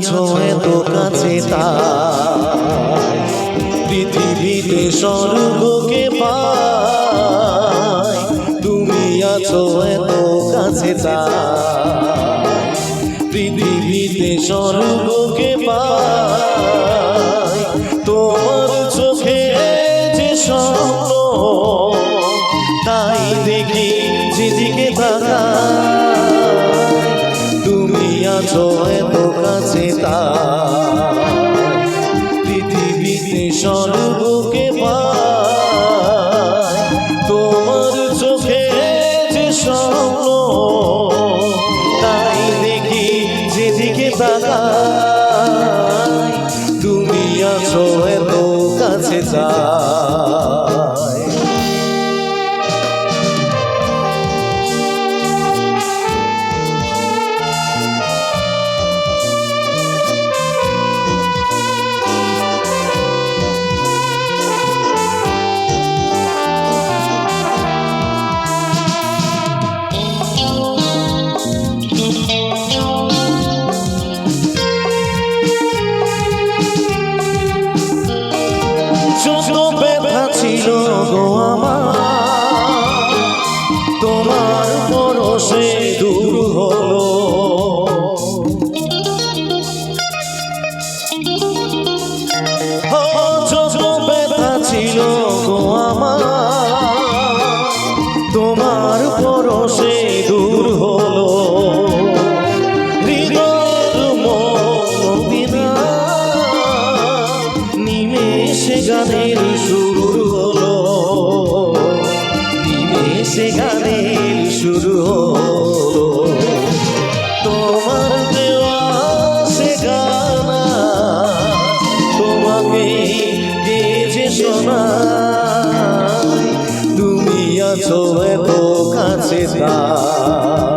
আছো এত কাছে তাই পৃথিবীতে স্বর্গকে স্বর্গকে পাই তোমার চোখে যে স্বপ্ন, তাই দেখি যেদিকে তাকাই তুমি আছো এত কাছে তাই কাছে গানের শুরু হলো। নিমেষে গানের শুরু হলো। তোমার সে গানা তোমাকে কে যে শোনায় তুমি আছো এত কাছে তাই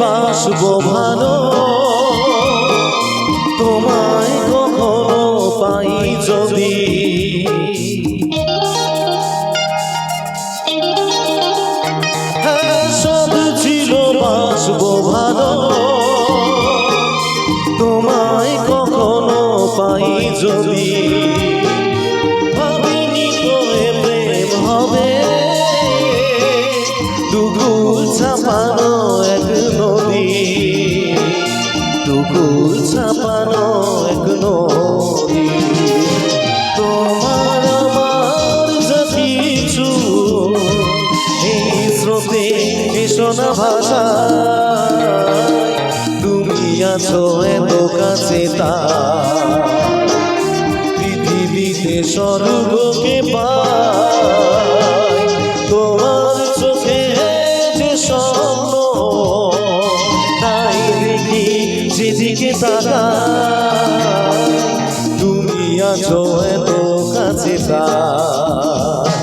বাসব ভালো। দুকুল ছাপানো এক নদী। তোমার আমার যা কিছু, এই স্রোতে না ভাষা। তুমি আছো এত কাছে তা। পৃথিবীতে স্বর্গকে আছো এত কাছে তাই